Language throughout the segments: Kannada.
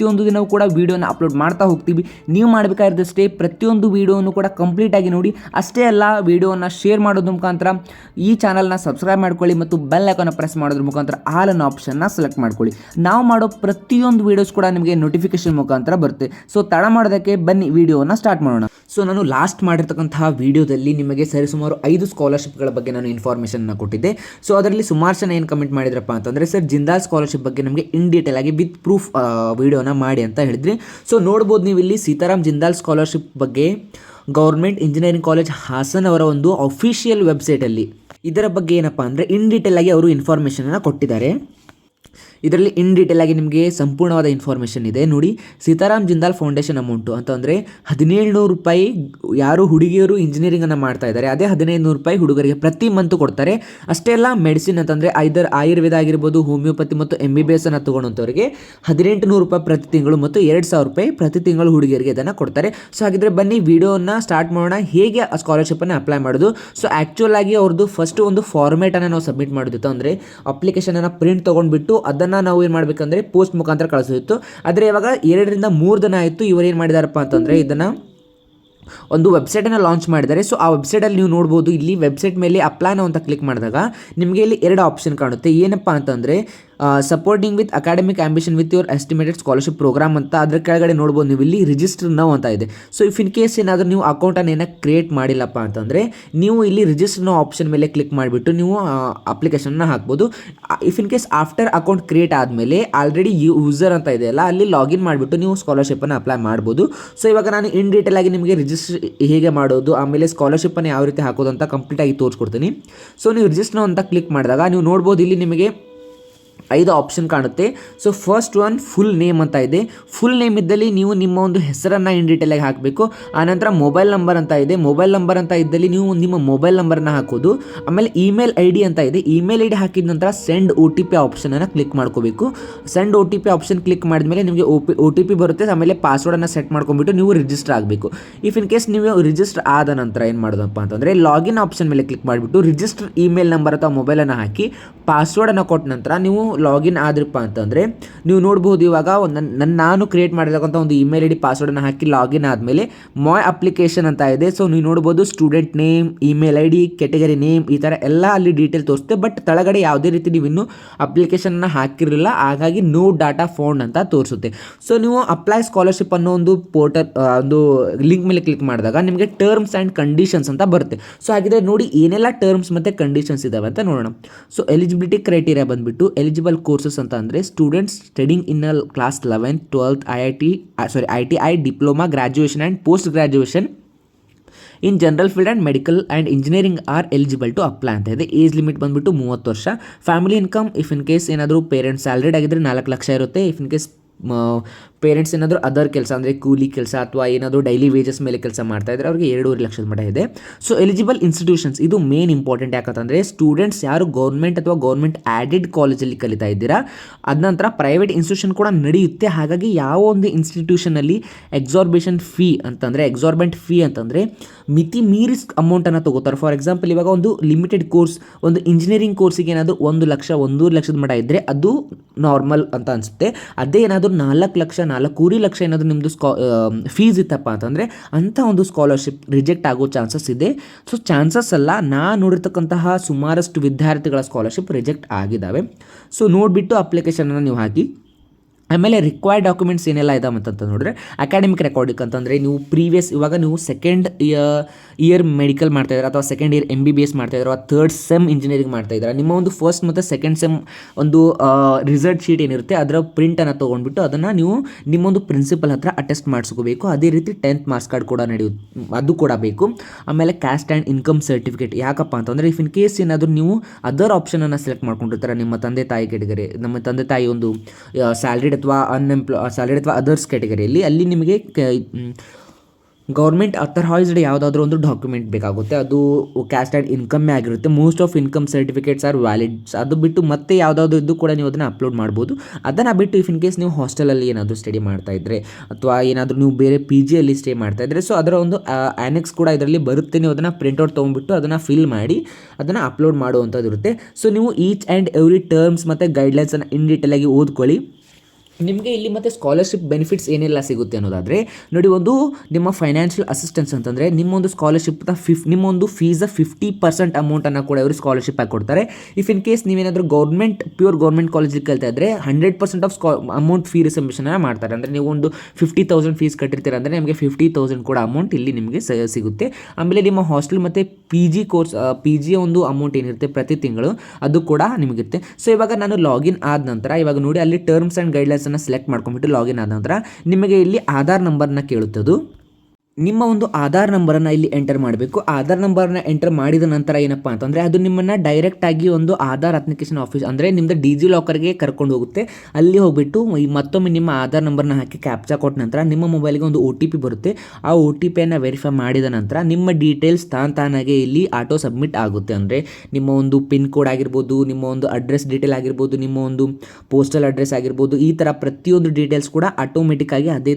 ಪ್ರತಿಯೊಂದು ದಿನವೂ ಕೂಡ ವೀಡಿಯೋನ ಅಪ್ಲೋಡ್ ಮಾಡ್ತಾ ಹೋಗ್ತೀವಿ. ನೀವು ಮಾಡಬೇಕಾಗಿದ್ದಷ್ಟೇ ಪ್ರತಿಯೊಂದು ವೀಡಿಯೋನು ಕೂಡ ಕಂಪ್ಲೀಟಾಗಿ ನೋಡಿ. ಅಷ್ಟೇ ಅಲ್ಲ, ವೀಡಿಯೋನ ಶೇರ್ ಮಾಡೋದ್ರ ಮುಖಾಂತರ ಈ ಚಾನಲ್ನ ಸಬ್ಸ್ಕ್ರೈಬ್ ಮಾಡ್ಕೊಳ್ಳಿ ಮತ್ತು ಬೆಲ್ ಐಕಾನ ಪ್ರೆಸ್ ಮಾಡೋದ್ರ ಮುಖಾಂತರ ಆಲ್ ಅನ್ನೋ ಆಪ್ಷನ್ನ ಸೆಲೆಕ್ಟ್ ಮಾಡ್ಕೊಳ್ಳಿ. ನಾವು ಮಾಡೋ ಪ್ರತಿಯೊಂದು ವೀಡಿಯೋಸ್ ಕೂಡ ನಿಮಗೆ ನೋಟಿಫಿಕೇಶನ್ ಮುಖಾಂತರ ಬರುತ್ತೆ. ಸೊ ತಡ ಮಾಡೋದಕ್ಕೆ ಬನ್ನಿ, ವೀಡಿಯೋನ ಸ್ಟಾರ್ಟ್ ಮಾಡೋಣ. ಸೊ ನಾನು ಲಾಸ್ಟ್ ಮಾಡಿರ್ತಕ್ಕಂತಹ ವಿಡಿಯೋದಲ್ಲಿ ನಿಮಗೆ ಸರಿಸುಮಾರು ಐದು ಸ್ಕಾಲರ್ಶಿಪ್ಗಳ ಬಗ್ಗೆ ನಾನು ಇನ್ಫಾರ್ಮೇಷನ್ನ ಕೊಟ್ಟಿದ್ದೆ. ಸೊ ಅದರಲ್ಲಿ ಸುಮಾರು ಜನ ಏನು ಕಮೆಂಟ್ ಮಾಡಿದ್ರಪ್ಪ ಅಂತಂದರೆ ಸರ್ ಜಿಂದಾಲ್ ಸ್ಕಾಲರ್ಶಿಪ್ ಬಗ್ಗೆ ನಮಗೆ ಇನ್ ಡೀಟೇಲ್ ಆಗಿ ವಿತ್ ಪ್ರೂಫ್ ವಿಡಿಯೋನ ಮಾಡಿ ಅಂತ ಹೇಳಿದ್ರಿ. ಸೊ ನೋಡ್ಬೋದು ನೀವು ಇಲ್ಲಿ ಸೀತಾರಾಮ್ ಜಿಂದಾಲ್ ಸ್ಕಾಲರ್ಶಿಪ್ ಬಗ್ಗೆ ಗೌರ್ಮೆಂಟ್ ಇಂಜಿನಿಯರಿಂಗ್ ಕಾಲೇಜ್ ಹಾಸನ್ ಅವರ ಒಂದು ಅಫಿಷಿಯಲ್ ವೆಬ್ಸೈಟಲ್ಲಿ ಇದರ ಬಗ್ಗೆ ಏನಪ್ಪ ಅಂದರೆ ಇನ್ ಡೀಟೇಲ್ ಆಗಿ ಅವರು ಇನ್ಫಾರ್ಮೇಷನನ್ನು ಕೊಟ್ಟಿದ್ದಾರೆ. ಇದರಲ್ಲಿ ಇನ್ ಡೀಟೇಲ್ ಆಗಿ ನಿಮಗೆ ಸಂಪೂರ್ಣವಾದ ಇನ್ಫಾರ್ಮೇಷನ್ ಇದೆ. ನೋಡಿ, ಸೀತಾರಾಮ್ ಜಿಂದಾಲ್ ಫೌಂಡೇಶನ್ ಅಮೌಂಟು ಅಂತಂದರೆ ಹದಿನೇಳು ರೂಪಾಯಿ ಯಾರು ಹುಡುಗಿಯರು ಇಂಜಿನಿಯರಿಂಗನ್ನು ಮಾಡ್ತಾ ಇದ್ದಾರೆ, ಅದೇ ಹದಿನೈದು ನೂರು ರೂಪಾಯಿ ಹುಡುಗರಿಗೆ ಪ್ರತಿ ಮಂತ್ ಕೊಡ್ತಾರೆ. ಅಷ್ಟೇ ಅಲ್ಲ ಮೆಡಿಸಿನ್ ಅಂತಂದರೆ ಐದರ್ ಆಯುರ್ವೇದ ಆಗಿರ್ಬೋದು ಹೋಮಿಯೋಪತಿ ಮತ್ತು ಎಂ ಬಿ ಬಿ ಎಸ್ ಅನ್ನು ತೊಗೊಂಡಂಥವ್ರಿಗೆ ಹದಿನೆಂಟು ನೂರು ರೂಪಾಯಿ ಪ್ರತಿ ತಿಂಗಳು ಮತ್ತು ಎರಡು ಸಾವಿರ ರೂಪಾಯಿ ಪ್ರತಿ ತಿಂಗಳು ಹುಡುಗಿಯರಿಗೆ ಇದನ್ನು ಕೊಡ್ತಾರೆ. ಸೊ ಹಾಗಿದ್ರೆ ಬನ್ನಿ, ವಿಡಿಯೋನ ಸ್ಟಾರ್ಟ್ ಮಾಡೋಣ. ಹೇಗೆ ಆ ಸ್ಕಾಲರ್ಶಿಪ್ಪನ್ನು ಅಪ್ಲೈ ಮಾಡೋದು? ಸೊ ಆ್ಯಕ್ಚುಲ್ ಆಗಿ ಅವ್ರದ್ದು ಫಸ್ಟ್ ಒಂದು ಫಾರ್ಮೇಟನ್ನು ನಾವು ಸಬ್ಮಿಟ್ ಮಾಡೋದಿತ್ತು ಅಂದರೆ ಅಪ್ಲಿಕೇಶನನ್ನು ಪ್ರಿಂಟ್ ತೊಗೊಂಡ್ಬಿಟ್ಟು ಅದನ್ನು ನಾವು ಏನು ಮಾಡಬೇಕಂದ್ರೆ ಪೋಸ್ಟ್ ಮುಖಾಂತರ ಕಳಿಸೋದಿತ್ತು ಆದರೆ ಇವಾಗ ಎರಡರಿಂದ ಮೂರು ದಿನ ಆಯಿತು ಇವರು ಏನು ಮಾಡಿದಾರಪ್ಪ ಅಂತಂದರೆ ಇದನ್ನು ಒಂದು ವೆಬ್ಸೈಟನ್ನು ಲಾಂಚ್ ಮಾಡಿದ್ದಾರೆ. ಸೊ ಆ ವೆಬ್ಸೈಟಲ್ಲಿ ನೀವು ನೋಡ್ಬೋದು, ಇಲ್ಲಿ ವೆಬ್ಸೈಟ್ ಮೇಲೆ ಅಪ್ಲೈ ನಾವು ಅಂತ ಕ್ಲಿಕ್ ಮಾಡಿದಾಗ ನಿಮಗೆ ಇಲ್ಲಿ ಎರಡು ಆಪ್ಷನ್ ಕಾಣುತ್ತೆ. ಏನಪ್ಪ ಅಂತಂದರೆ supporting with academic ambition with your estimated scholarship programme ಅಂತ ಅದ್ರ ಕೆಳಗಡೆ ನೋಡ್ಬೋದು ನೀವು ಇಲ್ಲಿ ರಿಜಿಸ್ಟರ್ ನೌ ಅಂತ ಇದೆ. ಸೊ ಇಫ್ ಇನ್ ಕೇಸ್ ಏನಾದರೂ ನೀವು ಅಕೌಂಟನ್ನು ಏನಕ್ಕೆ ಕ್ರಿಯೇಟ್ ಮಾಡಿಲ್ಲಪ್ಪ ಅಂತಂದರೆ, ನೀವು ಇಲ್ಲಿ ರಿಜಿಸ್ಟರ್ ನೋ ಆಪ್ಷನ್ ಮೇಲೆ ಕ್ಲಿಕ್ ಮಾಡಿಬಿಟ್ಟು ನೀವು ಅಪ್ಲಿಕೇಶನ್ನ ಹಾಕ್ಬೋದು. If in case after account create ಆದಮೇಲೆ ಆಲ್ರೆಡಿ ಯೂಸರ್ ಅಂತ ಇದೆಯಲ್ಲ ಅಲ್ಲಿ ಲಾಗಿನ್ ಮಾಡಿಬಿಟ್ಟು ನೀವು ಸ್ಕಾಲರ್ಶಿಪ್ಪನ್ನು ಅಪ್ಲೈ ಮಾಡ್ಬೋದು. ಸೊ ಇವಾಗ ನಾನು ಇನ್ ಡೀಟೇಲ್ ಆಗಿ ನಿಮಗೆ ರಿಜಿಸ್ಟರ್ ಹೇಗೆ ಮಾಡೋದು, ಆಮೇಲೆ ಸ್ಕಾಲರ್ಶಿಪ್ಪನ್ನು ಯಾವ ರೀತಿ ಹಾಕೋದು ಅಂತ ಕಂಪ್ಲೀಟಾಗಿ ತೋರಿಸ್ಕೊಡ್ತೀನಿ. ಸೊ ನೀವು ರಿಜಿಸ್ಟರ್ ಅಂತ ಕ್ಲಿಕ್ ಮಾಡಿದಾಗ ನೀವು ನೋಡ್ಬೋದು ಇಲ್ಲಿ ನಿಮಗೆ ಐದು ಆಪ್ಷನ್ ಕಾಣುತ್ತೆ. So first one full name ಅಂತ ಇದೆ. ಫುಲ್ ನೇಮ್ ಇದ್ದಲ್ಲಿ ನೀವು ನಿಮ್ಮ ಒಂದು ಹೆಸರನ್ನು ಇನ್ ಡೀಟೇಲಾಗಿ ಹಾಕಬೇಕು. ಆನಂತರ ಮೊಬೈಲ್ ನಂಬರ್ ಅಂತ ಇದೆ. ಮೊಬೈಲ್ ನಂಬರ್ ಅಂತ ಇದ್ದಲ್ಲಿ ನೀವು ನಿಮ್ಮ ಮೊಬೈಲ್ ನಂಬರ್ನ ಹಾಕೋದು. ಆಮೇಲೆ ಇಮೇಲ್ ಐ ಡಿ ಅಂತ ಇದೆ. ಇಮೇಲ್ ಐ ಡಿ ಹಾಕಿದ ನಂತರ ಸೆಂಡ್ ಒ ಟಿ ಪಿ ಆಪ್ಷನನ್ನು ಕ್ಲಿಕ್ ಮಾಡ್ಕೋಬೇಕು. Send O T P option click ಮಾಡಿದ್ಮೇಲೆ ನಿಮಗೆ O P O T P ಬರುತ್ತೆ. ಆಮೇಲೆ ಪಾಸ್ವರ್ಡನ್ನು ಸೆಟ್ ಮಾಡ್ಕೊಂಡ್ಬಿಟ್ಟು ನೀವು ರಿಜಿಸ್ಟರ್ ಆಗಬೇಕು. ಇಫ್ ಇನ್ ಕೇಸ್ ನೀವು ರಿಜಿಸ್ಟರ್ ಆದ ನಂತರ ಏನು ಮಾಡೋದಪ್ಪ ಅಂತಂದರೆ ಲಾಗಿನ್ ಆಪ್ಷನ್ ಮೇಲೆ ಕ್ಲಿಕ್ ಮಾಡಿಬಿಟ್ಟು ರಿಜಿಸ್ಟರ್ ಇಮೇಲ್ ನಂಬರ್ ಅಥವಾ ಮೊಬೈಲನ್ನು ಹಾಕಿ ಪಾಸ್ವರ್ಡನ್ನು ಕೊಟ್ಟ ನಂತರ ನೀವು ಲಾಗಿನ್ ಆದ್ರಪ್ಪ ಅಂತಂದರೆ ನೀವು ನೋಡ್ಬೋದು ಇವಾಗ ಒಂದು ನನ್ನ ನಾನು ಕ್ರಿಯೇಟ್ ಮಾಡಿರ್ತಕ್ಕಂಥ ಒಂದು ಇಮೇಲ್ ಐ ಡಿ ಪಾಸ್ವರ್ಡನ್ನು ಹಾಕಿ ಲಾಗಿನ್ ಆದಮೇಲೆ ಮಾಯ್ ಅಪ್ಲಿಕೇಶನ್ ಅಂತ ಇದೆ. ಸೊ ನೀವು ನೋಡ್ಬೋದು student name email I D category name ಈ ಥರ ಎಲ್ಲ ಅಲ್ಲಿ ಡೀಟೇಲ್ ತೋರಿಸುತ್ತೆ. ಬಟ್ ತಳಗಡೆ ಯಾವುದೇ ರೀತಿ ನೀವು ಇನ್ನೂ ಅಪ್ಲಿಕೇಶನ್ನ ಹಾಕಿರಲಿಲ್ಲ. ಹಾಗಾಗಿ ನೋ ಡಾಟಾ ಫೋನ್ ಅಂತ ತೋರಿಸುತ್ತೆ. ಸೊ ನೀವು ಅಪ್ಲೈ ಸ್ಕಾಲರ್ಶಿಪ್ ಅನ್ನೋ ಒಂದು ಪೋರ್ಟಲ್ ಒಂದು ಲಿಂಕ್ ಮೇಲೆ ಕ್ಲಿಕ್ ಮಾಡಿದಾಗ ನಿಮಗೆ ಟರ್ಮ್ಸ್ ಆ್ಯಂಡ್ ಕಂಡೀಷನ್ಸ್ ಅಂತ ಬರುತ್ತೆ. ಸೊ ಹಾಗಿದ್ರೆ ನೋಡಿ ಏನೆಲ್ಲ ಟರ್ಮ್ಸ್ ಮತ್ತು ಕಂಡೀಷನ್ಸ್ ಇದಾವೆ ಅಂತ ನೋಡೋಣ. ಸೊ ಎಲಿಜಿಬಿಲಿಟಿ ಕ್ರೈಟೀರಿಯಾ ಬಂದುಬಿಟ್ಟು ಎಲಿಜಿಬಲ್ ಕೋರ್ಸಸ್ ಅಂತ ಅಂದರೆ students studying in class eleventh twelfth I I T sorry I T I diploma graduation and post graduation in general field and medical and engineering are eligible to apply ಅಂತ ಇದೆ. ಏಜ್ ಲಿಮಿಟ್ ಬಂದುಬಿಟ್ಟು ಮೂವತ್ತು ವರ್ಷ. Family income if in case ಏನಾದರೂ ಪೇರೆಂಟ್ಸ್ ಸ್ಯಾಲ್ರಿಡ್ ಆಗಿದ್ದರೆ ನಾಲ್ಕು ಲಕ್ಷ ಇರುತ್ತೆ. ಇಫ್ ಇನ್ ಕೇಸ್ ಪೇರೆಂಟ್ಸ್ ಏನಾದರೂ ಅದರ್ ಕೆಲಸ, ಅಂದರೆ ಕೂಲಿ ಕೆಲಸ ಅಥವಾ ಏನಾದರೂ ಡೈಲಿ ವೇಜಸ್ ಮೇಲೆ ಕೆಲಸ ಮಾಡ್ತಾ ಇದ್ದಾರೆ ಅವರಿಗೆ ಎರಡೂವರೆ ಲಕ್ಷದ ಮಟ್ಟ ಇದೆ. ಸೊ ಎಲಿಜಿಬಲ್ ಇನ್ಸ್ಟಿಟ್ಯೂಷನ್ಸ್ ಇದು ಮೇನ್ ಇಂಪಾರ್ಟೆಂಟ್ ಯಾಕಂತಂದರೆ ಸ್ಟೂಡೆಂಟ್ಸ್ ಯಾರು ಗೌರ್ಮೆಂಟ್ ಅಥವಾ ಗೌರ್ಮೆಂಟ್ ಆ್ಯಡೆಡ್ ಕಾಲೇಜಲ್ಲಿ ಕಲಿತಾ ಇದ್ದೀರಾ, ಅದ ನಂತರ ಪ್ರೈವೇಟ್ ಇನ್ಸ್ಟಿಟ್ಯೂಷನ್ ಕೂಡ ನಡೆಯುತ್ತೆ. ಹಾಗಾಗಿ ಯಾವ ಒಂದು ಇನ್ಸ್ಟಿಟ್ಯೂಷನಲ್ಲಿ ಎಕ್ಸಾರ್ಬೇಷನ್ ಫೀ ಅಂತಂದರೆ ಎಕ್ಸಾರ್ಬೆಂಟ್ ಫೀ ಅಂತಂದರೆ ಮಿತಿ ಮೀರಿ ಅಮೌಂಟನ್ನು ತಗೋತಾರೆ. ಫಾರ್ ಎಕ್ಸಾಂಪಲ್ ಇವಾಗ ಒಂದು ಲಿಮಿಟೆಡ್ ಕೋರ್ಸ್ ಒಂದು ಇಂಜಿನಿಯರಿಂಗ್ ಕೋರ್ಸಿಗೆ ಏನಾದರೂ ಒಂದು ಲಕ್ಷ, ಒಂದೂವರೆ ಲಕ್ಷದ ಮಟ್ಟ ಇದ್ದರೆ ಅದು ನಾರ್ಮಲ್ ಅಂತ ಅನಿಸುತ್ತೆ. ಅದೇ ಏನಾದರೂ ನಾಲ್ಕು ಲಕ್ಷ ನಾಲ್ಕೂವರೆ ಲಕ್ಷ ಏನಾದರೂ ನಿಮ್ಮದು ಸ್ಕಾ ಫೀಸ್ ಇತ್ತಪ್ಪ ಅಂತಂದರೆ ಅಂಥ ಒಂದು ಸ್ಕಾಲರ್ಶಿಪ್ ರಿಜೆಕ್ಟ್ ಆಗೋ ಚಾನ್ಸಸ್ ಇದೆ. ಸೊ ಚಾನ್ಸಸ್ ಅಲ್ಲ ನಾ ನೋಡಿರ್ತಕ್ಕಂತಹ ಸುಮಾರಷ್ಟು ವಿದ್ಯಾರ್ಥಿಗಳ ಸ್ಕಾಲರ್ಶಿಪ್ ರಿಜೆಕ್ಟ್ ಆಗಿದ್ದಾವೆ. ಸೊ ನೋಡಿಬಿಟ್ಟು ಅಪ್ಲಿಕೇಶನನ್ನು ನೀವು ಹಾಕಿ. ಆಮೇಲೆ ರಿಕ್ವೈರ್ಡ್ ಡಾಕ್ಯುಮೆಂಟ್ಸ್ ಏನೆಲ್ಲ ಇದಾವೆ ಅಂತ ನೋಡಿದ್ರೆ ಅಕಾಡೆಮಿಕ್ ರೆಕಾರ್ಡಿಂಗ್ ಅಂತಂದರೆ ನೀವು ಪ್ರೀವಿಯಸ್ ಇವಾಗ ನೀವು ಸೆಕೆಂಡ್ ಇಯರ್ ಮೆಡಿಕಲ್ ಮಾಡ್ತಾ ಇದ್ದಾರೆ ಅಥವಾ second year M B B S ಮಾಡ್ತಾ ಇದ್ದಾರೆ ಅಥವಾ ಥರ್ಡ್ ಸೆಮ್ ಇಂಜಿನಿಯರಿಂಗ್ ಮಾಡ್ತಾ ಇದ್ದಾರೆ, ನಿಮ್ಮ ಒಂದು ಫಸ್ಟ್ ಮತ್ತು ಸೆಕೆಂಡ್ ಸೆಮ್ ಒಂದು ರಿಸಲ್ಟ್ ಶೀಟ್ ಏನಿರುತ್ತೆ ಅದರ ಪ್ರಿಂಟನ್ನು ತೊಗೊಂಡ್ಬಿಟ್ಟು ಅದನ್ನು ನೀವು ನಿಮ್ಮೊಂದು ಪ್ರಿನ್ಸಿಪಲ್ ಹತ್ರ ಅಟೆಸ್ಟ್ ಮಾಡಿಸ್ಕೋಬೇಕು. ಅದೇ ರೀತಿ ಟೆಂತ್ ಮಾರ್ಕ್ಸ್ ಕಾರ್ಡ್ ಕೂಡ ನಡೆಯುತ್ತೆ ಅದು ಕೂಡ ಬೇಕು. ಆಮೇಲೆ ಕ್ಯಾಸ್ಟ್ ಆ್ಯಂಡ್ ಇನ್ಕಮ್ ಸರ್ಟಿಫಿಕೇಟ್ ಯಾಕಪ್ಪ ಅಂತಂದರೆ ಇಫ್ ಇನ್ ಕೇಸ್ ಏನಾದರೂ ನೀವು ಅದರ್ ಆಪ್ಷನನ್ನು ಸೆಲೆಕ್ಟ್ ಮಾಡ್ಕೊಂಡಿರ್ತಾರೆ, ನಿಮ್ಮ ತಂದೆ ತಾಯಿ ಕೆಟಗರಿ ನಮ್ಮ ತಂದೆ ತಾಯಿ ಒಂದು ಸ್ಯಾಲ್ರಿಡ್ ಅಥವಾ ಅನ್ಎಂಪ್ಲಾ ಸ್ಯಾಲರಿ ಅಥವಾ ಅದರ್ಸ್ ಕ್ಯಾಟಗರಿಯಲ್ಲಿ ಅಲ್ಲಿ ನಿಮಗೆ ಗೌರ್ಮೆಂಟ್ ಅಥರೈಸ್ಡ್ ಯಾವುದಾದ್ರೂ ಒಂದು ಡಾಕ್ಯುಮೆಂಟ್ ಬೇಕಾಗುತ್ತೆ. ಅದು ಕ್ಯಾಸ್ಟ್ ಆ್ಯಂಡ್ ಇನ್ಕಮ್ಮೇ ಆಗಿರುತ್ತೆ most of income certificates are valids ಅದು ಬಿಟ್ಟು ಮತ್ತೆ ಯಾವುದಾದ್ರು ಇದ್ದು ಕೂಡ ನೀವು ಅದನ್ನು ಅಪ್ಲೋಡ್ ಮಾಡ್ಬೋದು. ಅದನ್ನು ಬಿಟ್ಟು ಇಫ್ ಇನ್ ಕೇಸ್ ನೀವು ಹಾಸ್ಟೆಲಲ್ಲಿ ಏನಾದರೂ ಸ್ಟಡಿ ಮಾಡ್ತಾ ಇದ್ದರೆ ಅಥವಾ ಏನಾದರೂ ನೀವು ಬೇರೆ ಪಿ ಜಿಯಲ್ಲಿ ಸ್ಟೇ ಮಾಡ್ತಾ ಇದ್ದರೆ ಸೊ ಅದರ ಒಂದು ಆ್ಯನೆಕ್ಸ್ ಕೂಡ ಇದರಲ್ಲಿ ಬರುತ್ತೆ. ನೀವು ಅದನ್ನು ಪ್ರಿಂಟ್ಔಟ್ ತೊಗೊಂಡ್ಬಿಟ್ಟು ಅದನ್ನು ಫಿಲ್ ಮಾಡಿ, ಅದನ್ನು ಅಪ್ಲೋಡ್ ಮಾಡುವಂಥದ್ದು ಇರುತ್ತೆ. ಸೊ ನೀವು ಈಚ್ ಆ್ಯಂಡ್ ಎವ್ರಿ ಟರ್ಮ್ಸ್ ಮತ್ತು ಗೈಡ್ಲೈನ್ಸನ್ನು ಇನ್ ಡೀಟೇಲಾಗಿ ಓದ್ಕೊಳ್ಳಿ. ನಿಮಗೆ ಇಲ್ಲಿ ಮತ್ತೆ ಸ್ಕಾಲರ್ಶಿಪ್ ಬೆನಿಫಿಟ್ಸ್ ಏನೆಲ್ಲ ಸಿಗುತ್ತೆ ಅನ್ನೋದಾದರೆ, ನೋಡಿ ಒಂದು ನಿಮ್ಮ ಫೈನಾನ್ಷಿಯಲ್ ಅಸಿಸ್ಟೆನ್ಸ್ ಅಂತಂದರೆ ನಿಮ್ಮೊಂದು ಸ್ಕಾಲರ್ಶಿಪ್ನ ಫಿಫ್ ನಿಮ್ಮೊಂದು ಫೀಸ ಫಿಫ್ಟಿ ಪರ್ಸೆಂಟ್ ಅಮೌಂಟನ್ನು ಕೂಡ ಅವರು ಸ್ಕಾಲರ್ಶಿಪ್ ಆಗಿ ಕೊಡ್ತಾರೆ. ಇಫ್ ಇನ್ ಕೇಸ್ ನೀವೇನಾದರೂ ಗೌರ್ಮೆಂಟ್ ಪ್ಯೂರ್ ಗೌರ್ಮೆಂಟ್ ಕಾಲೇಜಿಗೆ ಕಲಿತಾ ಇದ್ದರೆ ಹಂಡ್ರೆಡ್ ಪರ್ಸೆಂಟ್ ಆಫ್ ಸ್ಕಾ ಅಮೌಂಟ್ ಫೀ ರಿಸಂಬಿಷನ್ ಮಾಡ್ತಾರೆ. ಅಂದರೆ ನೀವು ಒಂದು ಫಿಫ್ಟಿ ತೌಸಂಡ್ ಫೀಸ್ ಕಟ್ಟಿರ್ತೀರ ಅಂದರೆ ನಿಮಗೆ ಫಿಫ್ಟಿ ತೌಸಂಡ್ ಕೂಡ ಅಮೌಂಟ್ ಇಲ್ಲಿ ನಿಮಗೆ ಸಿಗುತ್ತೆ. ಆಮೇಲೆ ನಿಮ್ಮ ಹಾಸ್ಟೆಲ್ ಮತ್ತು ಪಿ ಜಿ ಕೋರ್ಸ್ ಪಿ ಜಿಯ ಒಂದು ಅಮೌಂಟ್ ಏನಿರುತ್ತೆ ಪ್ರತಿ ತಿಂಗಳು, ಅದು ಕೂಡ ನಿಮಗಿರುತ್ತೆ. ಸೊ ಇವಾಗ ನಾನು ಲಾಗಿನ್ ಆದ ನಂತರ ಇವಾಗ ನೋಡಿ ಅಲ್ಲಿ ಟರ್ಮ್ಸ್ ಆ್ಯಂಡ್ ಸೆಲೆಕ್ಟ್ ಮಾಡ್ಕೊಂಬಿಟ್ಟು ಲಾಗಿನ್ ಆದ ನಂತರ ನಿಮಗೆ ಇಲ್ಲಿ ಆಧಾರ್ ನಂಬರ್ನ ಕೇಳುತ್ತದು. ನಿಮ್ಮ ಒಂದು ಆಧಾರ್ ನಂಬರನ್ನು ಇಲ್ಲಿ ಎಂಟರ್ ಮಾಡಬೇಕು. ಆಧಾರ್ ನಂಬರ್ನ ಎಂಟರ್ ಮಾಡಿದ ನಂತರ ಏನಪ್ಪ ಅಂತಂದರೆ ಅದು ನಿಮ್ಮನ್ನು ಡೈರೆಕ್ಟಾಗಿ ಒಂದು ಆಧಾರ್ ಅಪ್ಲಿಕೇಶನ್ ಆಫೀಸ್ ಅಂದರೆ ನಿಮ್ಮದು ಡಿಜಿ ಲಾಕರ್ಗೆ ಕರ್ಕೊಂಡು ಹೋಗುತ್ತೆ. ಅಲ್ಲಿ ಹೋಗ್ಬಿಟ್ಟು ಮತ್ತೊಮ್ಮೆ ನಿಮ್ಮ ಆಧಾರ್ ನಂಬರ್ನ ಹಾಕಿ ಕ್ಯಾಪ್ಚಾ ಕೊಟ್ಟ ನಂತರ ನಿಮ್ಮ ಮೊಬೈಲ್ಗೆ ಒಂದು ಒ ಟಿ ಪಿ ಬರುತ್ತೆ. ಆ ಒ ಟಿ ಪಿಯನ್ನು ವೆರಿಫೈ ಮಾಡಿದ ನಂತರ ನಿಮ್ಮ ಡೀಟೇಲ್ಸ್ ತಾನ್ ತಾನಾಗೆ ಇಲ್ಲಿ ಆಟೋ ಸಬ್ಮಿಟ್ ಆಗುತ್ತೆ. ಅಂದರೆ ನಿಮ್ಮ ಒಂದು ಪಿನ್ ಕೋಡ್ ಆಗಿರ್ಬೋದು, ನಿಮ್ಮ ಒಂದು ಅಡ್ರೆಸ್ ಡೀಟೇಲ್ ಆಗಿರ್ಬೋದು, ನಿಮ್ಮ ಒಂದು ಪೋಸ್ಟಲ್ ಅಡ್ರೆಸ್ ಆಗಿರ್ಬೋದು, ಈ ಥರ ಪ್ರತಿಯೊಂದು ಡೀಟೇಲ್ಸ್ ಕೂಡ ಆಟೋಮೆಟಿಕ್ ಆಗಿ ಅದೇ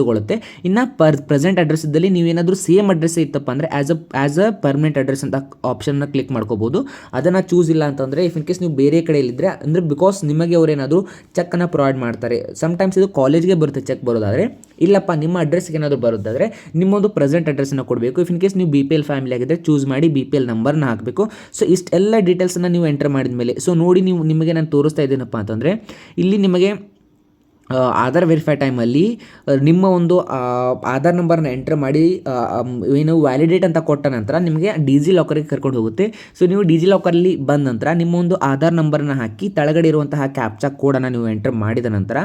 ತಗೊಳ್ಳುತ್ತೆ ಇನ್ನು ಪರ್ ಪ್ರೆಸೆಂಟ್ ಅಡ್ರೆಸ್ ಇದ್ದಲ್ಲಿ ನೀವೇನಾದರೂ ಸೇಮ್ ಅಡ್ರೆಸ್ ಇತ್ತಪ್ಪ ಅಂದರೆ as a as a permanent address ಅಂತ ಆಪ್ಷನ್ನ ಕ್ಲಿಕ್ ಮಾಡ್ಕೋಬೋದು. ಅದನ್ನು ಚೂಸ್ ಇಲ್ಲ ಅಂತಂದರೆ ಇಫ್ ಇನ್ ಕೇಸ್ ನೀವು ಬೇರೆ ಕಡೆಯಲ್ಲಿದ್ದರೆ ಅಂದರೆ ಬಿಕಾಸ್ ನಿಮಗೆ ಅವರೇನಾದರೂ ಚೆಕ್ಕನ್ನು ಪ್ರೊವೈಡ್ ಮಾಡ್ತಾರೆ. ಸಮ್ಟೈಮ್ಸ್ ಇದು ಕಾಲೇಜ್ಗೆ ಬರುತ್ತೆ ಚೆಕ್ ಬರೋದಾದರೆ. ಇಲ್ಲಪ್ಪ, ನಿಮ್ಮ ಅಡ್ರೆಸ್ಗೆ ಏನಾದರೂ ಬರೋದಾದರೆ ನಿಮ್ಮೊಂದು ಪ್ರೆಸೆಂಟ್ ಅಡ್ರೆಸ್ಸನ್ನು ಕೊಡಬೇಕು. ಇಫ್ ಇನ್ ಕೇಸ್ ನೀವು ಬಿ ಪಿ ಎಲ್ ಫ್ಯಾಮಿಲಿ ಆಗಿದ್ದರೆ ಚೂಸ್ ಮಾಡಿ ಬಿ ಪಿ ಎಲ್ ನಂಬರ್ನ ಹಾಕಬೇಕು. ಸೊ ಇಷ್ಟೆಲ್ಲ ಡೀಟೇಲ್ಸನ್ನು ನೀವು ಎಂಟರ್ ಮಾಡಿದ ಮೇಲೆ ಸೊ ನೋಡಿ ನೀವು, ನಿಮಗೆ ನಾನು ತೋರಿಸ್ತಾ ಇದ್ದೀನಪ್ಪ ಅಂತಂದರೆ, ಇಲ್ಲಿ ನಿಮಗೆ ಆಧಾರ್ ವೆರಿಫೈ ಟೈಮಲ್ಲಿ ನಿಮ್ಮ ಒಂದು ಆಧಾರ್ ನಂಬರ್ನ ಎಂಟ್ರ್ ಮಾಡಿ ಏನು ವ್ಯಾಲಿಡೇಟ್ ಅಂತ ಕೊಟ್ಟ ನಂತರ ನಿಮಗೆ ಡಿ ಜಿ ಲಾಕರಿಗೆ ಕರ್ಕೊಂಡು ಹೋಗುತ್ತೆ. ಸೊ ನೀವು ಡಿ ಜಿ ಲಾಕರಲ್ಲಿ ಬಂದ ನಂತರ ನಿಮ್ಮ ಒಂದು ಆಧಾರ್ ನಂಬರ್ನ ಹಾಕಿ ಕೆಳಗಡೆ ಇರುವಂತಹ ಕ್ಯಾಪ್ಚಾ ಕೋಡನ್ನು ನೀವು ಎಂಟ್ರ್ ಮಾಡಿದ ನಂತರ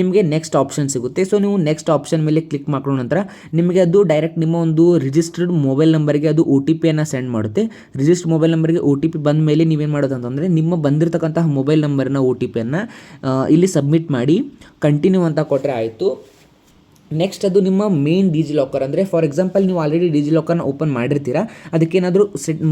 ನಿಮಗೆ ನೆಕ್ಸ್ಟ್ ಆಪ್ಷನ್ ಸಿಗುತ್ತೆ. ಸೊ ನೀವು ನೆಕ್ಸ್ಟ್ ಆಪ್ಷನ್ ಮೇಲೆ ಕ್ಲಿಕ್ ಮಾಡ್ಕೊಂಡ ನಂತರ ನಿಮಗೆ ಅದು ಡೈರೆಕ್ಟ್ ನಿಮ್ಮ ಒಂದು ರಿಜಿಸ್ಟರ್ಡ್ ಮೊಬೈಲ್ ನಂಬರಿಗೆ ಅದು ಒ ಟಿ ಪಿಯನ್ನು ಸೆಂಡ್ ಮಾಡುತ್ತೆ. ರಿಜಿಸ್ಟರ್ಡ್ ಮೊಬೈಲ್ ನಂಬರ್ಗೆ ಒ ಟಿ ಪಿ ಬಂದ ಮೇಲೆ ನೀವೇನು ಮಾಡೋದು ಅಂತಂದರೆ ನಿಮ್ಮ ಬಂದಿರತಕ್ಕಂತಹ ಮೊಬೈಲ್ ನಂಬರ್ನ ಒ ಟಿ ಪಿಯನ್ನು ಇಲ್ಲಿ ಸಬ್ಮಿಟ್ ಮಾಡಿ ಕಂಟಿನ್ಯೂ ಅಂತ ಕೊಟ್ಟರೆ ಆಯಿತು. ನೆಕ್ಸ್ಟ್ ಅದು ನಿಮ್ಮ ಮೇನ್ ಡಿಜಿ ಲಾಕರ್ ಅಂದರೆ ಫಾರ್ ಎಕ್ಸಾಂಪಲ್ ನೀವು ಆಲ್ರೆಡಿ ಡಿಜಿ ಲಾಕರ್ನ ಓಪನ್ ಮಾಡಿರ್ತೀರಾ, ಅದಕ್ಕೇನಾದರೂ ಸೆಟ್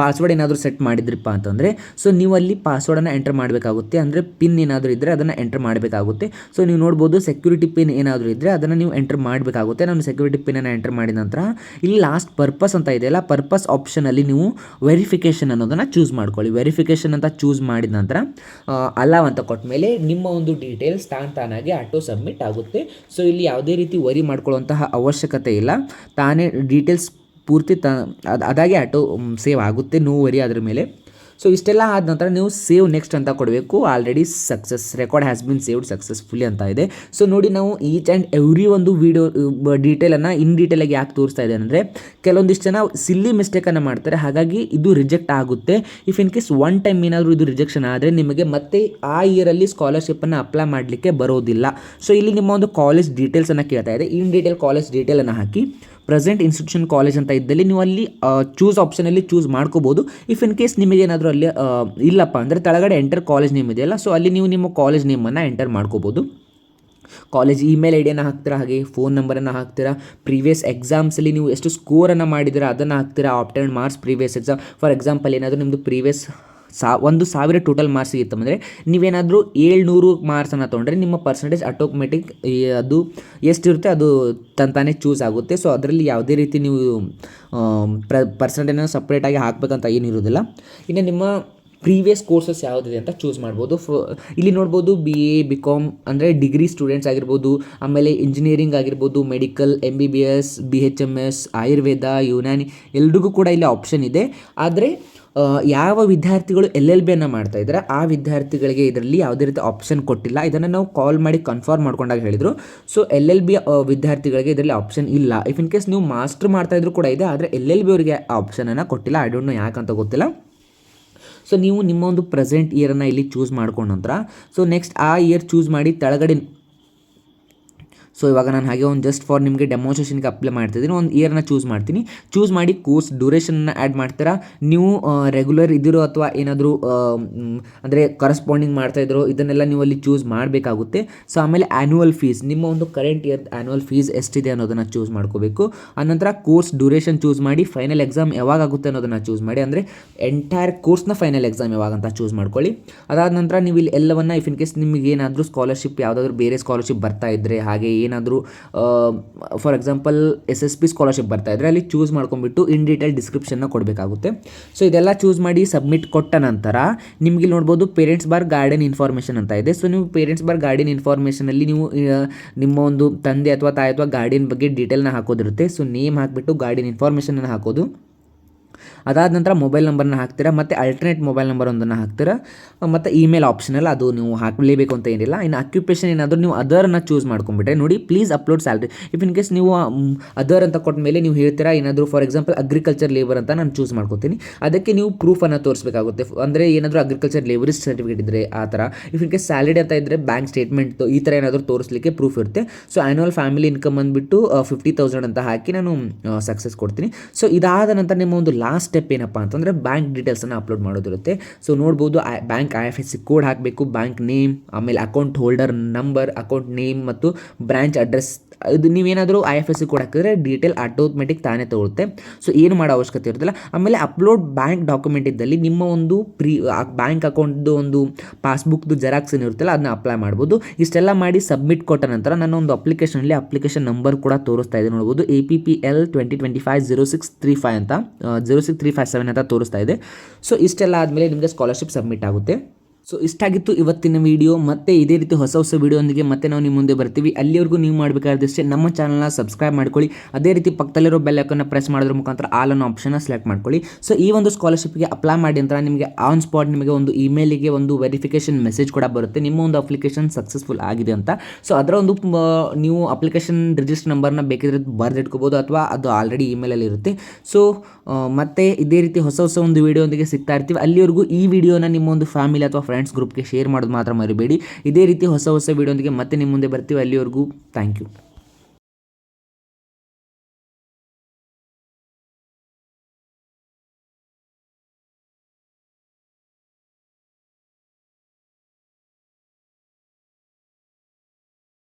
ಪಾಸ್ವರ್ಡ್ ಏನಾದರೂ ಸೆಟ್ ಮಾಡಿದ್ರಿಪ್ಪ ಅಂತಂದರೆ ಸೊ ನೀವು ಅಲ್ಲಿ ಪಾಸ್ವರ್ಡನ್ನು ಎಂಟರ್ ಮಾಡಬೇಕಾಗುತ್ತೆ, ಅಂದರೆ ಪಿನ್ ಏನಾದರೂ ಇದ್ದರೆ ಅದನ್ನು ಎಂಟರ್ ಮಾಡಬೇಕಾಗುತ್ತೆ. ಸೊ ನೀವು ನೋಡ್ಬೋದು ಸೆಕ್ಯೂರಿಟಿ ಪಿನ್ ಏನಾದರೂ ಇದ್ದರೆ ಅದನ್ನು ನೀವು ಎಂಟರ್ ಮಾಡಬೇಕಾಗುತ್ತೆ. ನಾನು ಸೆಕ್ಯೂರಿಟಿ ಪಿನ್ನನ್ನು ಎಂಟರ್ ಮಾಡಿದ ನಂತರ, ಇಲ್ಲಿ ಲಾಸ್ಟ್ ಪರ್ಪಸ್ ಅಂತ ಇದೆಯಲ್ಲ ಪರ್ಪಸ್ ಆಪ್ಷನಲ್ಲಿ ನೀವು ವೆರಿಫಿಕೇಷನ್ ಅನ್ನೋದನ್ನು ಚೂಸ್ ಮಾಡ್ಕೊಳ್ಳಿ. ವೆರಿಫಿಕೇಷನ್ ಅಂತ ಚೂಸ್ ಮಾಡಿದ ನಂತರ ಅಲಾವ್ ಅಂತ ಕೊಟ್ಟ ಮೇಲೆ ನಿಮ್ಮ ಒಂದು ಡೀಟೇಲ್ಸ್ ತಾನ್ ತಾನಾಗಿ ಆಟೋ ಸಬ್ಮಿಟ್ ಆಗುತ್ತೆ. ಸೊ ಇಲ್ಲಿ ಯಾವುದೇ ರೀತಿ ವರಿ ಮಾಡ್ಕೊಳ್ಳುವಂತಹ ಅವಶ್ಯಕತೆ ಇಲ್ಲ. ತಾನೇ ಡೀಟೇಲ್ಸ್ ಪೂರ್ತಿ ತ ಅದು ಅದಾಗೆ ಆಟೋ ಸೇವ್ ಆಗುತ್ತೆ. ನೋ ವರಿ ಅದ್ರ ಮೇಲೆ ಸೊ ಇಷ್ಟೆಲ್ಲ ಆದ ನಂತರ ನೀವು ಸೇವ್ ನೆಕ್ಸ್ಟ್ ಅಂತ ಕೊಡಬೇಕು. Already success record has been saved successfully ಅಂತ ಇದೆ. ಸೊ ನೋಡಿ ನಾವು ಈಚ್ ಆ್ಯಂಡ್ ಎವ್ರಿ ಒಂದು ವೀಡಿಯೋ ಡೀಟೇಲನ್ನು ಇನ್ ಡೀಟೇಲಾಗಿ ಯಾಕೆ ತೋರಿಸ್ತಾ ಇದೆ ಅಂದರೆ, ಕೆಲವೊಂದಿಷ್ಟು ಜನ ಸಿಲ್ಲಿ ಮಿಸ್ಟೇಕನ್ನು ಮಾಡ್ತಾರೆ. ಹಾಗಾಗಿ ಇದು ರಿಜೆಕ್ಟ್ ಆಗುತ್ತೆ. If in case one time ಏನಾದರೂ ಇದು ರಿಜೆಕ್ಷನ್ ಆದರೆ ನಿಮಗೆ ಮತ್ತೆ ಆ ಇಯರಲ್ಲಿ ಸ್ಕಾಲರ್ಶಿಪ್ಪನ್ನು ಅಪ್ಲೈ ಮಾಡಲಿಕ್ಕೆ ಬರೋದಿಲ್ಲ. ಸೊ ಇಲ್ಲಿ ನಿಮ್ಮ ಒಂದು ಕಾಲೇಜ್ ಡೀಟೇಲ್ಸನ್ನು ಕೇಳ್ತಾ ಇದೆ. ಇನ್ ಡೀಟೇಲ್ ಕಾಲೇಜ್ ಡೀಟೇಲನ್ನು ಹಾಕಿ. ಪ್ರೆಸೆಂಟ್ ಇನ್ಸ್ಟಿಟ್ಯೂಷನ್ ಕಾಲೇಜ್ ಅಂತ ಇದ್ದಲ್ಲಿ ನೀವು ಅಲ್ಲಿ ಚೂಸ್ ಆಪ್ಷನಲ್ಲಿ ಚೂಸ್ ಮಾಡ್ಕೋಬೋದು. ಇಫ್ ಇನ್ ಕೇಸ್ ನಿಮಗೇನಾದರೂ ಅಲ್ಲಿ ಇಲ್ಲಪ್ಪ ಅಂದರೆ ತಳಗಡೆ ಎಂಟರ್ ಕಾಲೇಜ್ ನೇಮ್ ಇದೆಯಲ್ಲ ಸೊ ಅಲ್ಲಿ ನೀವು ನಿಮ್ಮ ಕಾಲೇಜ್ ನೇಮನ್ನು ಎಂಟರ್ ಮಾಡ್ಕೋಬೋದು. ಕಾಲೇಜ್ ಇಮೇಲ್ ಐ ಡಿಯನ್ನು ಹಾಕ್ತೀರಾ, ಹಾಗೆ ಫೋನ್ ನಂಬರನ್ನು ಹಾಕ್ತೀರಾ ಪ್ರೀವಿಯಸ್ ಎಕ್ಸಾಮ್ಸಲ್ಲಿ ನೀವು ಎಷ್ಟು ಸ್ಕೋರನ್ನು ಮಾಡಿದ್ದೀರಾ ಅದನ್ನು ಹಾಕ್ತೀರಾ obtained marks previous exam for example ಏನಾದರೂ ನಿಮ್ಮದು ಪ್ರೀವಿಯಸ್ ಸಾ ಒಂದು ಸಾವಿರ ಟೋಟಲ್ ಮಾರ್ಕ್ಸ್ ಇತ್ತಂದರೆ ನೀವೇನಾದರೂ ಏಳ್ನೂರು ಮಾರ್ಕ್ಸನ್ನು ತೊಗೊಂಡ್ರೆ ನಿಮ್ಮ ಪರ್ಸೆಂಟೇಜ್ ಆಟೋಮೆಟಿಕ್ ಅದು ಎಷ್ಟಿರುತ್ತೆ ಅದು ತಂತಾನೇ ಚೂಸ್ ಆಗುತ್ತೆ. ಸೊ ಅದರಲ್ಲಿ ಯಾವುದೇ ರೀತಿ ನೀವು ಪ್ರ ಪರ್ಸೆಂಟೇಜನ್ನು ಸಪ್ರೇಟಾಗಿ ಹಾಕಬೇಕಂತ ಏನಿರೋದಿಲ್ಲ ಇನ್ನು ನಿಮ್ಮ ಪ್ರೀವಿಯಸ್ ಕೋರ್ಸಸ್ ಯಾವುದಿದೆ ಅಂತ ಚೂಸ್ ಮಾಡ್ಬೋದು. ಫ ಇಲ್ಲಿ ನೋಡ್ಬೋದು ಬಿ ಎ ಬಿ ಕಾಮ್ ಅಂದರೆ ಡಿಗ್ರಿ ಸ್ಟೂಡೆಂಟ್ಸ್ ಆಗಿರ್ಬೋದು, ಆಮೇಲೆ ಇಂಜಿನಿಯರಿಂಗ್ ಆಗಿರ್ಬೋದು medical M B B S B H M S Ayurveda Unani ಎಲ್ರಿಗೂ ಕೂಡ ಇಲ್ಲಿ ಆಪ್ಷನ್ ಇದೆ. ಆದರೆ ಯಾವ ವಿದ್ಯಾರ್ಥಿಗಳು ಎಲ್ ಎಲ್ ಬಿಯನ್ನು ಮಾಡ್ತಾ ಇದ್ದಾರೆ ಆ ವಿದ್ಯಾರ್ಥಿಗಳಿಗೆ ಇದರಲ್ಲಿ ಯಾವುದೇ ರೀತಿ ಆಪ್ಷನ್ ಕೊಟ್ಟಿಲ್ಲ. ಇದನ್ನು ನಾವು ಕಾಲ್ ಮಾಡಿ ಕನ್ಫರ್ಮ್ ಮಾಡ್ಕೊಂಡಾಗ ಹೇಳಿದರು. ಸೊ ಎಲ್ ಎಲ್ ಬಿ ವಿದ್ಯಾರ್ಥಿಗಳಿಗೆ ಇದರಲ್ಲಿ ಆಪ್ಷನ್ ಇಲ್ಲ. ಇಫ್ ಇನ್ ಕೇಸ್ ನೀವು ಮಾಸ್ಟರ್ ಮಾಡ್ತಾ ಇದ್ರು ಕೂಡ ಇದೆ, ಆದರೆ ಎಲ್ ಎಲ್ ಬಿ ಅವರಿಗೆ ಆಪ್ಷನನ್ನು ಕೊಟ್ಟಿಲ್ಲ. ಐ ಡೋಂಟ್ ನೋ ಯಾಕಂತ ಗೊತ್ತಿಲ್ಲ. ಸೊ ನೀವು ನಿಮ್ಮ ಒಂದು ಪ್ರೆಸೆಂಟ್ ಇಯರನ್ನು ಇಲ್ಲಿ ಚೂಸ್ ಮಾಡ್ಕೊಂಡ ನಂತರ ಸೊ ನೆಕ್ಸ್ಟ್ ಆ ಇಯರ್ ಚೂಸ್ ಮಾಡಿ ತೆಳಗಡೆ ಸೊ ಇವಾಗ ನಾನು ಹಾಗೆ ಒಂದು ಜಸ್ಟ್ ಫಾರ್ ನಿಮಗೆ ಡೆಮೋನ್ಸ್ಟ್ರೇಷನ್ಗೆ ಅಪ್ಲೈ ಮಾಡ್ತಿದ್ದೀನಿ. ಒಂದು ಇಯರ್ನ ಚೂಸ್ ಮಾಡ್ತೀನಿ. ಚೂಸ್ ಮಾಡಿ ಕೋರ್ಸ್ ಡ್ಯೂರೇಷನ್ನ ಆ್ಯಡ್ ಮಾಡ್ತೀರಾ? ನೀವು ರೆಗ್ಯುಲರ್ ಇದ್ದಿರೋ ಅಥವಾ ಏನಾದರೂ ಅಂದರೆ ಕರೆಸ್ಪಾಂಡಿಂಗ್ ಮಾಡ್ತಾ ಇದ್ರು, ಇದನ್ನೆಲ್ಲ ನೀವು ಅಲ್ಲಿ ಚೂಸ್ ಮಾಡಬೇಕಾಗುತ್ತೆ. ಸೊ ಆಮೇಲೆ ಆ್ಯನ್ಯುವಲ್ ಫೀಸ್ ನಿಮ್ಮ ಒಂದು ಕರೆಂಟ್ ಇಯರ್ ಆ್ಯನ್ಯುವಲ್ ಫೀಸ್ ಎಷ್ಟಿದೆ ಅನ್ನೋದನ್ನು ಚೂಸ್ ಮಾಡ್ಕೋಬೇಕು. ಆನಂತರ ಕೋರ್ಸ್ ಡ್ಯೂರೇಷನ್ ಚೂಸ್ ಮಾಡಿ ಫೈನಲ್ ಎಕ್ಸಾಮ್ ಯಾವಾಗ ಆಗುತ್ತೆ ಅನ್ನೋದನ್ನು ಚೂಸ್ ಮಾಡಿ. ಅಂದರೆ ಎಂಟೈರ್ ಕೋರ್ಸ್ನ ಫೈನಲ್ ಎಕ್ಸಾಮ್ ಯಾವಾಗ ಅಂತ ಚೂಸ್ ಮಾಡ್ಕೊಳ್ಳಿ. ಅದಾದ ನಂತರ ನೀವು ಇಲ್ಲಿ ಎಲ್ಲವನ್ನ ಇಫ್ ಇನ್ ಕೇಸ್ ನಿಮಗೆ ಏನಾದರೂ ಸ್ಕಾಲರ್ಶಿಪ್ ಯಾವುದಾದ್ರೂ ಬೇರೆ ಸ್ಕಾಲರ್ಶಿಪ್ ಬರ್ತಾ ಇದ್ದರೆ ಹಾಗೆ ಏನಾದರೂ for example S S P scholarship ಬರ್ತಾ ಇದ್ದರೆ ಅಲ್ಲಿ ಚೂಸ್ ಮಾಡ್ಕೊಂಡ್ಬಿಟ್ಟು ಇನ್ ಡೀಟೇಲ್ ಡಿಸ್ಕ್ರಿಪ್ಷನ್ನ ಕೊಡಬೇಕಾಗುತ್ತೆ. ಸೊ ಇದೆಲ್ಲ ಚೂಸ್ ಮಾಡಿ ಸಬ್ಮಿಟ್ ಕೊಟ್ಟ ನಂತರ ನಿಮಗೆ ಇಲ್ಲಿ ನೋಡ್ಬೋದು ಪೇರೆಂಟ್ಸ್ ಬಾರ್ ಗಾರ್ಡನ್ ಇನ್ಫಾರ್ಮೇಷನ್ ಅಂತ ಇದೆ. ಸೊ ನೀವು ಪೇರೆಂಟ್ಸ್ ಬಾರ್ ಗಾರ್ಡನ್ ಇನ್ಫಾರ್ಮೇಷನಲ್ಲಿ ನೀವು ನಿಮ್ಮ ಒಂದು ತಂದೆ ಅಥವಾ ತಾಯಿ ಅಥವಾ ಗಾರ್ಡಿಯನ್ ಬಗ್ಗೆ ಡೀಟೇಲ್ನ ಹಾಕೋದಿರುತ್ತೆ. ಸೊ ನೇಮ್ ಹಾಕಿಬಿಟ್ಟು ಗಾರ್ಡಿಯನ್ ಇನ್ಫಾರ್ಮೇಷನನ್ನು ಹಾಕೋದು. ಅದಾದ ನಂತರ ಮೊಬೈಲ್ ನಂಬರ್ನ ಹಾಕ್ತೀರಾ, ಮತ್ತು ಅಲ್ಟರ್ನೇಟ್ ಮೊಬೈಲ್ ನಂಬರ್ ಒಂದನ್ನು ಹಾಕ್ತೀರಾ, ಮತ್ತು ಇಮೇಲ್ ಆಪ್ಷನಲ್ ಅದು ನೀವು ಹಾಕಲೇಬೇಕು ಅಂತ ಏನಿಲ್ಲ. ಇನ್ನು ಅಕ್ಯುಪೇಷನ್ ಏನಾದರೂ ನೀವು ಅದರ್ನ ಚೂಸ್ ಮಾಡ್ಕೊಂಬಿಟ್ರೆ ನೋಡಿ please upload salary if in case ನೀವು ಅದರ್ ಅಂತ ಕೊಟ್ಟ ಮೇಲೆ ನೀವು ಹೇಳ್ತೀರಾ, ಏನಾದರೂ ಫಾರ್ ಎಕ್ಸಾಂಪಲ್ ಅಗ್ರಿಕಲ್ಚರ್ ಲೇಬರ್ ಅಂತ ನಾನು ಚೂಸ್ ಮಾಡ್ಕೋತೀನಿ. ಅದಕ್ಕೆ ನೀವು ಪ್ರೂಫನ್ನು ತೋರಿಸಬೇಕಾಗುತ್ತೆ. ಅಂದರೆ ಏನಾದರೂ ಅಗ್ರಿಕಲ್ಚರ್ ಲೇಬರಿಸ್ಟ್ ಸರ್ಟಿಫಿಕೇಟ್ ಇದ್ದರೆ ಆ ಥರ. ಇಫ್ ಇನ್ ಕೇಸ್ ಸ್ಯಾಲರಿ ಅಂತ ಇದ್ದರೆ ಬ್ಯಾಂಕ್ ಸ್ಟೇಟ್ಮೆಂಟ್ ಈ ಥರ ಏನಾದರೂ ತೋರಿಸಲಿಕ್ಕೆ ಪ್ರೂಫ್ ಇರುತ್ತೆ. ಸೊ ಆ್ಯನುವಲ್ ಫ್ಯಾಮಿಲಿ ಇನ್ಕಮ್ ಬಂದುಬಿಟ್ಟು ಫಿಫ್ಟಿ ತೌಸಂಡ್ ಅಂತ ಹಾಕಿ ನಾನು ಸಕ್ಸಸ್ ಕೊಡ್ತೀನಿ. ಸೊ ಇದಾದ ನಂತರ ನಿಮ್ಮ ಒಂದು ಲಾಸ್ಟ್ ಸ್ಟೆಪ್ ಏನಪ್ಪ ಅಂತಂದರೆ ಬ್ಯಾಂಕ್ ಡೀಟೇಲ್ಸನ್ನು ಅಪ್ಲೋಡ್ ಮಾಡೋದಿರುತ್ತೆ. ಸೊ ನೋಡ್ಬೋದು bank I F S C code ಹಾಕಬೇಕು ಬ್ಯಾಂಕ್ ನೇಮ್ ಆಮೇಲೆ account holder number account name ಮತ್ತು ಬ್ರ್ಯಾಂಚ್ ಅಡ್ರೆಸ್ ಇದು ನೀವೇನಾದರೂ I F S C code ಹಾಕಿದ್ರೆ ಡೀಟೇಲ್ ಆಟೋಮೆಟಿಕ್ ತಾನೇ ತಗೊಳುತ್ತೆ. ಸೊ ಏನು ಮಾಡೋ ಅವಶ್ಯಕತೆ ಇರುತ್ತಲ್ಲ ಆಮೇಲೆ ಅಪ್ಲೋಡ್ ಬ್ಯಾಂಕ್ ಡಾಕ್ಯುಮೆಂಟ್ ಇದ್ದಲ್ಲಿ ನಿಮ್ಮ ಒಂದು ಪ್ರೀ ಬ್ಯಾಂಕ್ ಅಕೌಂಟ್ದು ಒಂದು ಪಾಸ್ಬುಕ್ದು ಜೆರಾಕ್ಸ್ ಏನಿರುತ್ತಲ್ಲ ಅದನ್ನ ಅಪ್ಲೈ ಮಾಡ್ಬೋದು. ಇಷ್ಟೆಲ್ಲ ಮಾಡಿ ಸಬ್ಮಿಟ್ ಕೊಟ್ಟ ನಂತರ ನನ್ನ ಒಂದು ಅಪ್ಲಿಕೇಶನಲ್ಲಿ ಅಪ್ಲಿಕೇಶನ್ ನಂಬರ್ ಕೂಡ ತೋರಿಸ್ತಾ ಇದೆ ನೋಡ್ಬೋದು. A P P L twenty twenty five zero six three five ಅಂತ zero six three five seven ಅಂತ ತೋರಿಸ್ತಾ ಇದೆ. ಸೊ ಇಷ್ಟೆಲ್ಲ ಆದಮೇಲೆ ನಿಮಗೆ ಸ್ಕಾಲರ್ಶಿಪ್ ಸಬ್ಮಿಟ್ ಆಗುತ್ತೆ. ಸೊ ಇಷ್ಟಾಗಿತ್ತು ಇವತ್ತಿನ ವಿಡಿಯೋ ಮತ್ತೆ ಇದೇ ರೀತಿ ಹೊಸ ಹೊಸ ವಿಡಿಯೋಂದಿಗೆ ಮತ್ತೆ ನಾವು ನಿಮ್ಮ ಮುಂದೆ ಬರ್ತೀವಿ. ಅಲ್ಲಿವರೆಗೂ ನೀವು ಮಾಡಬೇಕಾದಷ್ಟೇ ನಮ್ಮ ಚಾನಲ್ನ ಸಬ್ಸ್ಕ್ರೈಬ್ ಮಾಡ್ಕೊಳ್ಳಿ. ಅದೇ ರೀತಿ ಪಕ್ಕದಲ್ಲಿರೋ ಬೆಲ್ ಪ್ರೆಸ್ ಮಾಡೋದ್ರ ಮುಖಾಂತರ ಆಲ್ ಅನ್ನೋ ಆಪ್ಷನ್ನ ಸೆಲೆಕ್ಟ್ ಮಾಡ್ಕೊಳ್ಳಿ. ಸೊ ಈ ಒಂದು ಸ್ಕಾಲರ್ಶಿಪ್ಗೆ ಅಪ್ಲೈ ಮಾಡಿ ಅಂತ ನಿಮಗೆ ಆನ್ ಸ್ಪಾಟ್ ನಿಮಗೆ ಒಂದು ಇಮೇಲಿಗೆ ಒಂದು ವೆರಿಫಿಕೇಶನ್ ಮೆಸೇಜ್ ಕೂಡ ಬರುತ್ತೆ. ನಿಮ್ಮ ಒಂದು ಅಪ್ಲಿಕೇಶನ್ ಸಕ್ಸಸ್ಫುಲ್ ಆಗಿದೆ ಅಂತ. ಸೊ ಅದರ ಒಂದು ನೀವು ಅಪ್ಲಿಕೇಶನ್ ರಿಜಿಸ್ಟರ್ ನಂಬರ್ನ ಬೇಕಿದ್ರೆ ಬರೆದಿಟ್ಕೋಬೋದು ಅಥವಾ ಅದು ಆಲ್ರೆಡಿ ಇಮೇಲಲ್ಲಿ ಇರುತ್ತೆ. ಸೊ ಮತ್ತೆ ಇದೇ ರೀತಿ ಹೊಸ ಹೊಸ ಒಂದು ವಿಡಿಯೋಂದಿಗೆ ಸಿಗ್ತಾ ಇರ್ತೀವಿ. ಅಲ್ಲಿವರೆಗೂ ಈ ವಿಡಿಯೋನ ನಿಮ್ಮ ಒಂದು ಫ್ಯಾಮಿಲಿ ಅಥವಾ ಫ್ರೆಂಡ್ಸ್ ಗ್ರೂಪ್ಗೆ ಶೇರ್ ಮಾಡೋದು ಮಾತ್ರ ಮರಿಬೇಡಿ. ಇದೇ ರೀತಿ ಹೊಸ ಹೊಸ ವೀಡಿಯೋದಕ್ಕೆ ಮತ್ತೆ ನಿಮ್ಮ ಮುಂದೆ ಬರ್ತೀವಿ. ಅಲ್ಲಿವರೆಗೂ ಥ್ಯಾಂಕ್ ಯು